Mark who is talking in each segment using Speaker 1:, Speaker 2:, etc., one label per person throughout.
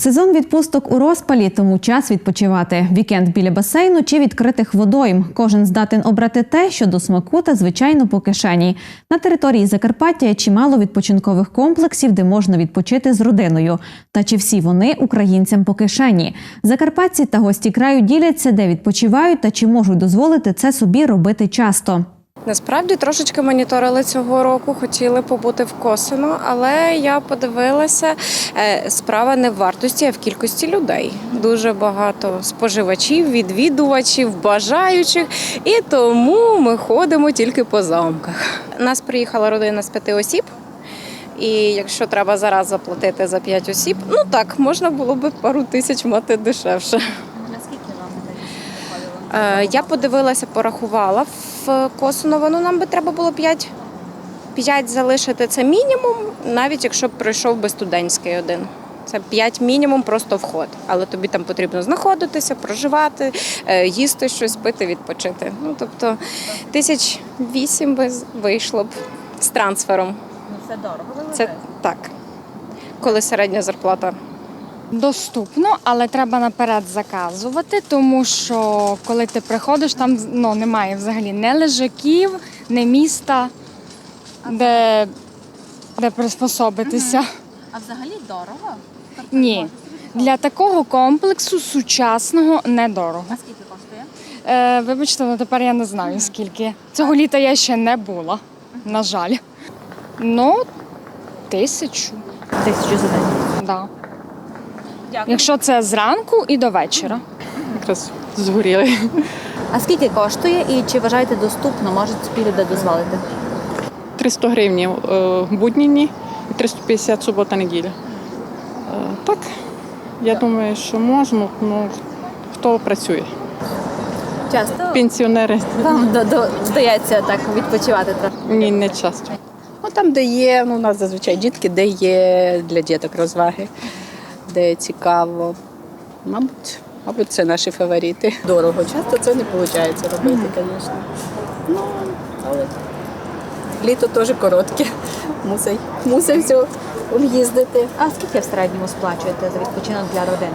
Speaker 1: Сезон відпусток у розпалі, тому час відпочивати. Вікенд біля басейну чи відкритих водойм. Кожен здатен обрати те, що до смаку та звичайно по кишені. На території Закарпаття є чимало відпочинкових комплексів, де можна відпочити з родиною. Та чи всі вони українцям по кишені? Закарпатці та гості краю діляться, де відпочивають та чи можуть дозволити це собі робити часто.
Speaker 2: Насправді трошечки моніторили цього року, хотіли побути в Косино, але я подивилася, е, справа не в вартості, а в кількості людей. Дуже багато споживачів, відвідувачів, бажаючих, і тому ми ходимо тільки по замках. Нас приїхала родина з п'яти осіб. І якщо треба зараз заплатити за п'ять осіб, ну так можна було би пару тисяч мати дешевше.
Speaker 3: Наскільки вам виходило?
Speaker 2: Е, Я подивилася, порахувала в Косоново, ну нам би треба було 5, 5 залишити це мінімум, навіть якщо б прийшов би студентський один. Це 5 мінімум просто вход. Але тобі там потрібно знаходитися, проживати, е, їсти щось, пити, відпочити. Ну тобто тисяч вісім би вийшло б з трансфером.
Speaker 3: Ну це дорого.
Speaker 2: Це так. Коли середня зарплата
Speaker 4: Доступно, але треба наперед заказувати, тому що коли ти приходиш, там ну, немає взагалі не лежаків, не міста, де, де приспособитися.
Speaker 3: А взагалі дорого?
Speaker 4: Ні. Для такого комплексу сучасного недорого.
Speaker 3: А скільки коштує?
Speaker 4: Е, вибачте, але тепер я не знаю скільки. Цього літа я ще не була, на жаль. Ну, тисячу.
Speaker 3: Тисячу за день.
Speaker 4: Да.
Speaker 3: Дякую.
Speaker 4: Якщо це зранку і до вечора.
Speaker 5: якраз згоріли.
Speaker 3: А скільки коштує і чи вважаєте доступно, можуть собі люди дозволити?
Speaker 5: 300 гривень е, будні дні і 350 субота неділя. Е, Так, я думаю, що можна, ну хто працює.
Speaker 3: Часто
Speaker 5: Пенсіонери
Speaker 3: вам до, до, вдається так відпочивати трохи?
Speaker 5: ні, не часто.
Speaker 6: Ну, там, де є, ну, у нас зазвичай дітки, де є для діток розваги, де цікаво. Мабуть, мабуть, це наші фаворити. Дорого. Часто це не виходить робити, звісно. Ну, але літо теж коротке. Мусить, мусить все об'їздити.
Speaker 3: А скільки в середньому сплачуєте за відпочинок для родини?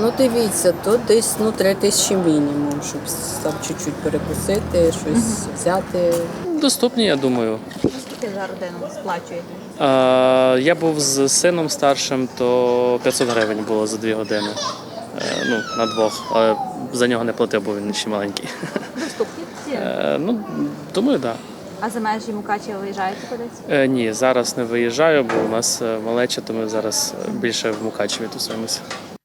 Speaker 6: Ну, дивіться, то десь ну, три тисячі мінімум, щоб там чуть-чуть перекусити, щось взяти.
Speaker 7: Доступні, я думаю.
Speaker 3: Скільки за родину сплачуєте?
Speaker 7: Я був з сином старшим, то 500 гривень було за дві години. Е, ну, на двох. Але за нього не платив, бо він ще маленький.
Speaker 3: Доступні ціни.
Speaker 7: Е, ну, думаю, так.
Speaker 3: А за межі Мукачева виїжджаєте кудись?
Speaker 7: Е, ні, зараз не виїжджаю, бо у нас малеча, то ми зараз більше в Мукачеві тусуємося.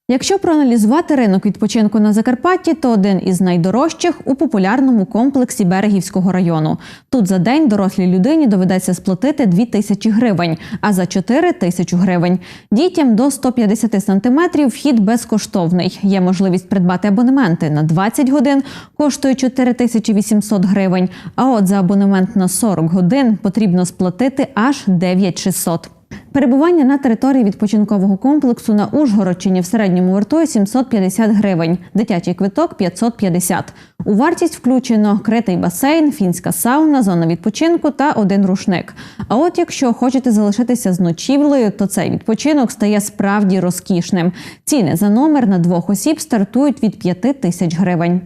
Speaker 1: Якщо проаналізувати ринок відпочинку на Закарпатті, то один із найдорожчих у популярному комплексі Берегівського району. Тут за день дорослій людині доведеться сплатити 2 тисячі гривень, а за 4 – тисячу гривень. Дітям до 150 сантиметрів вхід безкоштовний. Є можливість придбати абонементи на 20 годин, коштує 4 тисячі 800 гривень. А от за абонемент на 40 годин потрібно сплатити аж 9600. Перебування на території відпочинкового комплексу на Ужгородчині в середньому вартує 750 гривень, дитячий квиток 550. У вартість включено критий басейн, фінська сауна, зона відпочинку та один рушник. А от якщо хочете залишитися з ночівлею, то цей відпочинок стає справді розкішним. Ціни за номер на двох осіб стартують від 5 тисяч гривень.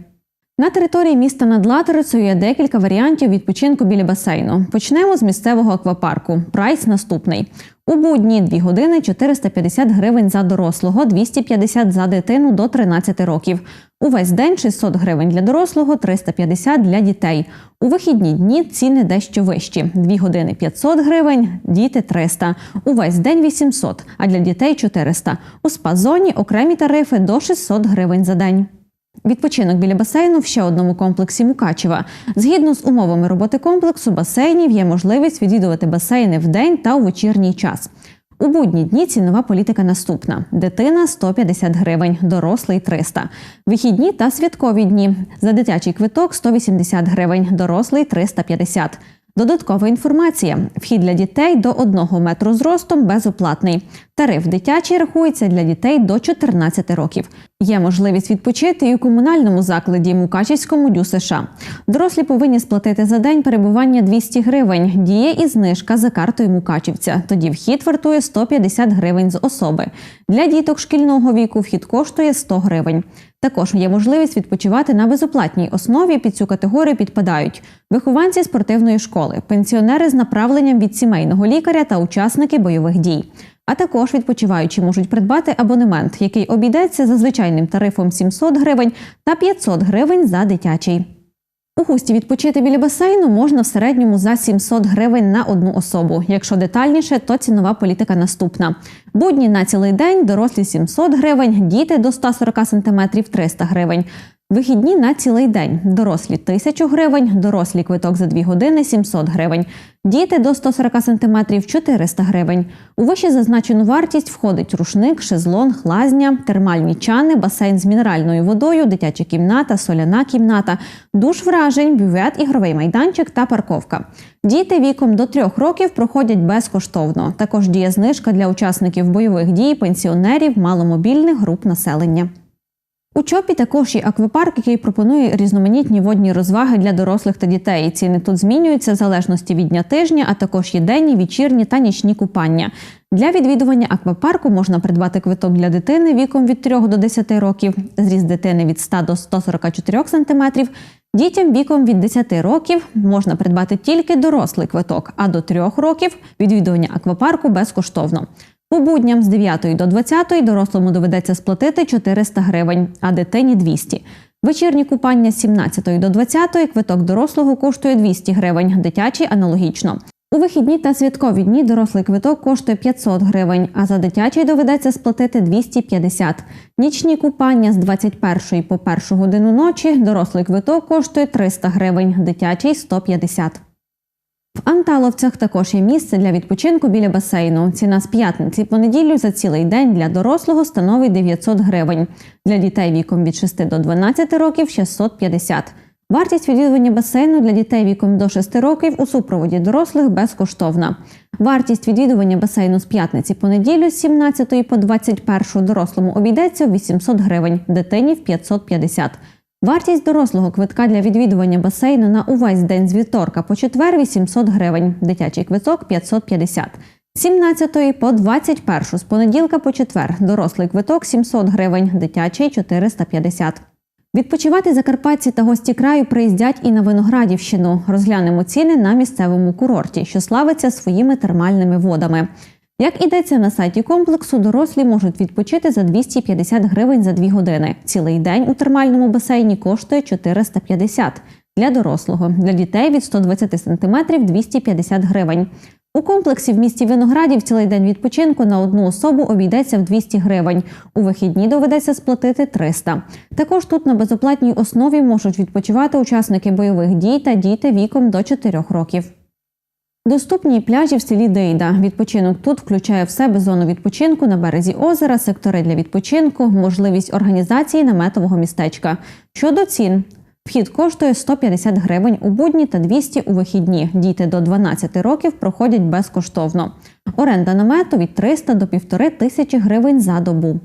Speaker 1: На території міста над Латерицею є декілька варіантів відпочинку біля басейну. Почнемо з місцевого аквапарку. Прайс наступний. У будні 2 години 450 гривень за дорослого, 250 за дитину до 13 років. Увесь день 600 гривень для дорослого, 350 для дітей. У вихідні дні ціни дещо вищі. 2 години 500 гривень, діти 300. Увесь день 800, а для дітей 400. У спа-зоні окремі тарифи до 600 гривень за день. Відпочинок біля басейну в ще одному комплексі Мукачева. Згідно з умовами роботи комплексу басейнів є можливість відвідувати басейни в день та у вечірній час. У будні дні цінова політика наступна: дитина 150 гривень, дорослий 300. Вихідні та святкові дні. За дитячий квиток 180 гривень, дорослий 350. Додаткова інформація: вхід для дітей до 1 метру зростом безоплатний. Тариф дитячий рахується для дітей до 14 років. Є можливість відпочити і у комунальному закладі Мукачівському дю США. Дорослі повинні сплатити за день перебування 200 гривень. Діє і знижка за картою Мукачівця. Тоді вхід вартує 150 гривень з особи. Для діток шкільного віку вхід коштує 100 гривень. Також є можливість відпочивати на безоплатній основі. Під цю категорію підпадають вихованці спортивної школи, пенсіонери з направленням від сімейного лікаря та учасники бойових дій. А також відпочиваючі можуть придбати абонемент, який обійдеться за звичайним тарифом 700 гривень та 500 гривень за дитячий. У густі відпочити біля басейну можна в середньому за 700 гривень на одну особу. Якщо детальніше, то цінова політика наступна. Будні на цілий день, дорослі 700 гривень, діти до 140 см 300 гривень. Вихідні на цілий день. Дорослі 1000 гривень, дорослі квиток за 2 години 700 гривень. Діти до 140 см 400 гривень. У вище зазначену вартість входить рушник, шезлонг, лазня, термальні чани, басейн з мінеральною водою, дитяча кімната, соляна кімната, душ вражень, бювет, ігровий майданчик та парковка. Діти віком до трьох років проходять безкоштовно. Також діє знижка для учасників бойових дій, пенсіонерів, маломобільних груп населення. У Чопі також є аквапарк, який пропонує різноманітні водні розваги для дорослих та дітей. Ціни тут змінюються в залежності від дня тижня, а також є денні, вечірні та нічні купання. Для відвідування аквапарку можна придбати квиток для дитини віком від 3 до 10 років, зріст дитини від 100 до 144 см. Дітям віком від 10 років можна придбати тільки дорослий квиток, а до 3 років відвідування аквапарку безкоштовно. По будням з 9 до 20 дорослому доведеться сплатити 400 гривень, а дитині 200. Вечірні купання з 17 до 20 квиток дорослого коштує 200 гривень, дитячий аналогічно. У вихідні та святкові дні дорослий квиток коштує 500 гривень, а за дитячий доведеться сплатити 250. Нічні купання з 21 по 1 годину ночі дорослий квиток коштує 300 гривень, дитячий 150. В Анталовцях також є місце для відпочинку біля басейну. Ціна з п'ятниці по неділю за цілий день для дорослого становить 900 гривень. Для дітей віком від 6 до 12 років 650. Вартість відвідування басейну для дітей віком до 6 років у супроводі дорослих безкоштовна. Вартість відвідування басейну з п'ятниці по неділю з 17 по 21 дорослому обійдеться в 800 гривень, дитині в 550. Вартість дорослого квитка для відвідування басейну на увесь день з вівторка по четвер 800 гривень, дитячий квиток 550. З 17 по 21 з понеділка по четвер дорослий квиток 700 гривень, дитячий 450. Відпочивати закарпатці та гості краю приїздять і на Виноградівщину. Розглянемо ціни на місцевому курорті, що славиться своїми термальними водами. Як ідеться на сайті комплексу, дорослі можуть відпочити за 250 гривень за 2 години. Цілий день у термальному басейні коштує 450 для дорослого. Для дітей від 120 см 250 гривень. У комплексі в місті Виноградів цілий день відпочинку на одну особу обійдеться в 200 гривень. У вихідні доведеться сплатити 300. Також тут на безоплатній основі можуть відпочивати учасники бойових дій та діти віком до 4 років. Доступні пляжі в селі Дейда. Відпочинок тут включає в себе зону відпочинку на березі озера, сектори для відпочинку, можливість організації наметового містечка. Щодо цін. Вхід коштує 150 гривень у будні та 200 у вихідні. Діти до 12 років проходять безкоштовно. Оренда намету від 300 до 1,5 тисячі гривень за добу.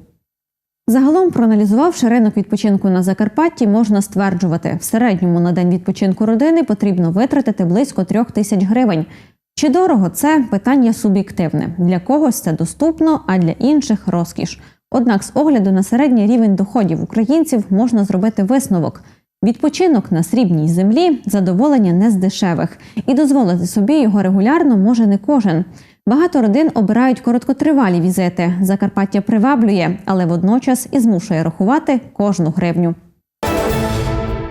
Speaker 1: Загалом, проаналізувавши ринок відпочинку на Закарпатті, можна стверджувати, в середньому на день відпочинку родини потрібно витратити близько трьох тисяч гривень. Чи дорого це питання суб'єктивне. Для когось це доступно, а для інших розкіш. Однак, з огляду на середній рівень доходів українців можна зробити висновок. Відпочинок на срібній землі задоволення не з дешевих, і дозволити собі його регулярно може не кожен. Багато родин обирають короткотривалі візити. Закарпаття приваблює, але водночас і змушує рахувати кожну гривню.